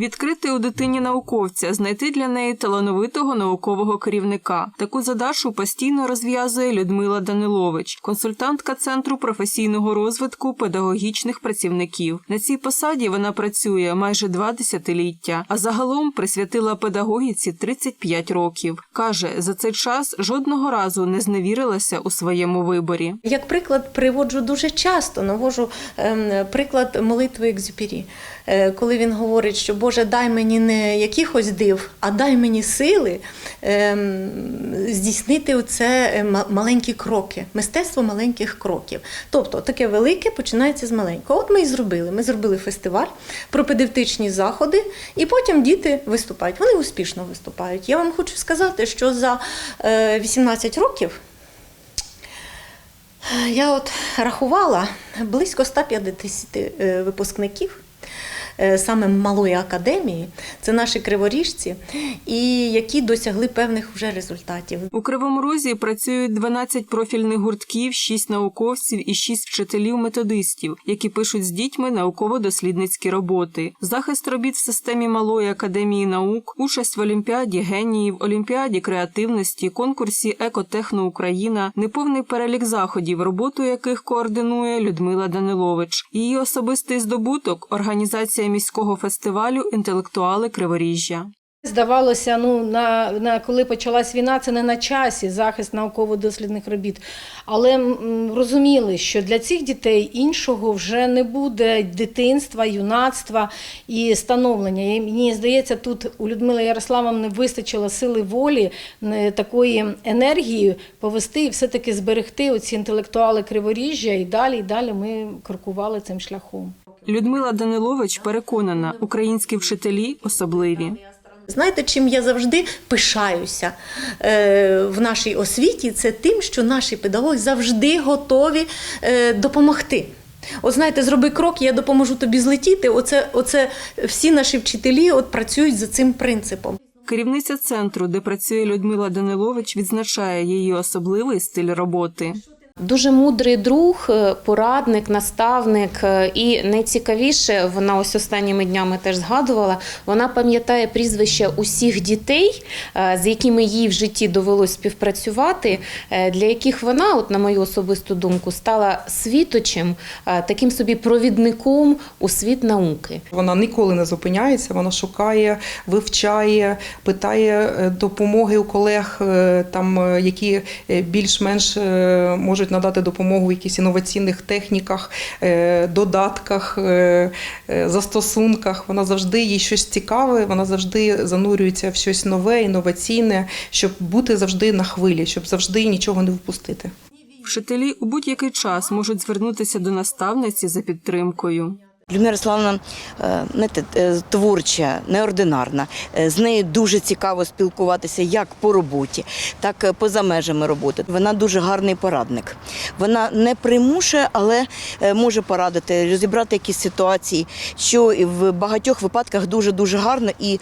Відкрити у дитині науковця, знайти для неї талановитого наукового керівника. Таку задачу постійно розв'язує Людмила Данилович, консультантка центру професійного розвитку педагогічних працівників. На цій посаді вона працює майже два десятиліття, а загалом присвятила педагогіці 35 років. каже, за цей час жодного разу не зневірилася у своєму виборі. Як приклад приводжу дуже часто, навожу ем, приклад молитви Екзюпері, Е, коли він говорить, що Боже, дай мені не якихось див, а дай мені сили ем, здійснити оце е, маленькі кроки, мистецтво маленьких кроків. Тобто таке велике починається з маленького. От ми і зробили. Ми зробили фестиваль, пропедевтичні заходи, і потім діти виступають. Вони успішно виступають. Я вам хочу сказати, що за е, 18 років. Я от рахувала близько 150 е, випускників е, саме малої академії, це наші криворіжці, і які досягли певних вже результатів. У Кривому Розі працюють 12 профільних гуртків, 6 науковців і 6 вчителів-методистів, які пишуть з дітьми науково-дослідницькі роботи, захист робіт в системі Малої академії наук, участь в Олімпіаді геніїв, Олімпіаді креативності, конкурсі Екотехно Україна, неповний перелік заходів, роботу яких координує Людмила Данилович. Її особистий здобуток організація міського фестивалю Інтелектуали Криворіжжя. Здавалося, ну на, на коли почалась війна, це не на часі захист науково-дослідних робіт. Але м, розуміли, що для цих дітей іншого вже не буде дитинства, юнацтва і становлення. І мені здається, тут у Людмили Ярославовни вистачило сили волі, не, такої енергії повести і все-таки зберегти оці інтелектуали криворіжжя. І далі, і далі ми крокували цим шляхом. Людмила Данилович переконана, українські вчителі особливі. Знаєте, чим я завжди пишаюся е, в нашій освіті? Це тим, що наші педагоги завжди готові е, допомогти. От знаєте, зроби крок, я допоможу тобі злетіти. Оце, оце всі наші вчителі от працюють за цим принципом. Керівниця центру, де працює Людмила Данилович, відзначає її особливий стиль роботи. Дуже мудрий друг, е, порадник, наставник, е, і найцікавіше, вона ось останніми днями теж згадувала. Вона пам'ятає прізвища усіх дітей, е, з якими їй в житті довелось співпрацювати, для яких вона, от на мою особисту думку, стала світочем, таким собі провідником у світ науки. Вона ніколи не зупиняється, вона шукає, вивчає, питає допомоги у колег, там, які більш-менш е, можуть надати допомогу в якихось інноваційних техніках, е, додатках, е, е, застосунках. Вона завжди їй щось цікаве, вона завжди занурюється в щось нове, інноваційне, щоб бути завжди на хвилі, щоб завжди нічого не впустити. Вчителі у будь-який час можуть звернутися до наставниці за підтримкою. Людмила Ярославовна е, знаєте, е, творча, неординарна. Е, З нею дуже цікаво спілкуватися як по роботі, так і поза межами роботи. Вона дуже гарний порадник. Вона не примушує, але може порадити, розібрати якісь ситуації, що в багатьох випадках дуже дуже гарно і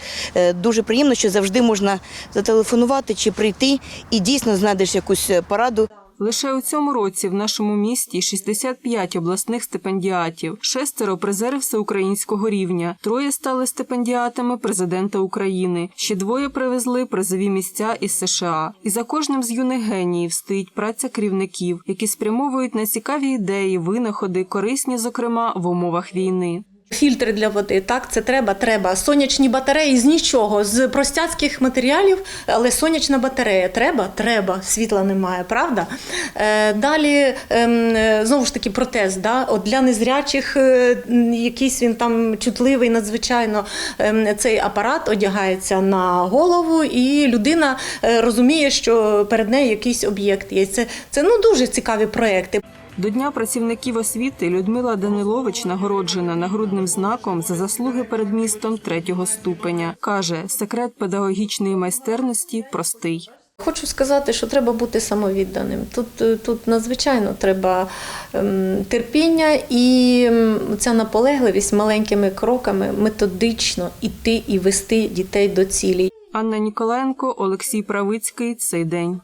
дуже приємно, що завжди можна зателефонувати чи прийти і дійсно знайдеш якусь пораду. Лише у цьому році в нашому місті 65 обласних стипендіатів, шестеро призери всеукраїнського рівня, троє стали стипендіатами президента України. Ще двоє привезли призові місця із США. І за кожним з юних геніїв стоїть праця керівників, які спрямовують на цікаві ідеї, винаходи, корисні, зокрема, в умовах війни. Фільтри для води, так, це треба, треба. Сонячні батареї з нічого, з простяцьких матеріалів, але сонячна батарея треба, треба. Світла немає, правда? Е, далі ем, е, знову ж таки протез. Да? От для незрячих е, якийсь він там чутливий, надзвичайно ем, цей апарат одягається на голову, і людина е, розуміє, що перед нею якийсь об'єкт є. Це, це ну дуже цікаві проекти. До Дня працівників освіти Людмила Данилович нагороджена нагрудним знаком за заслуги перед містом третього ступеня. Каже, секрет педагогічної майстерності простий. Хочу сказати, що треба бути самовідданим. Тут, е, тут надзвичайно треба ем, терпіння і ця наполегливість маленькими кроками методично іти і вести дітей до цілі. Анна Ніколенко, Олексій Правицький. Цей день.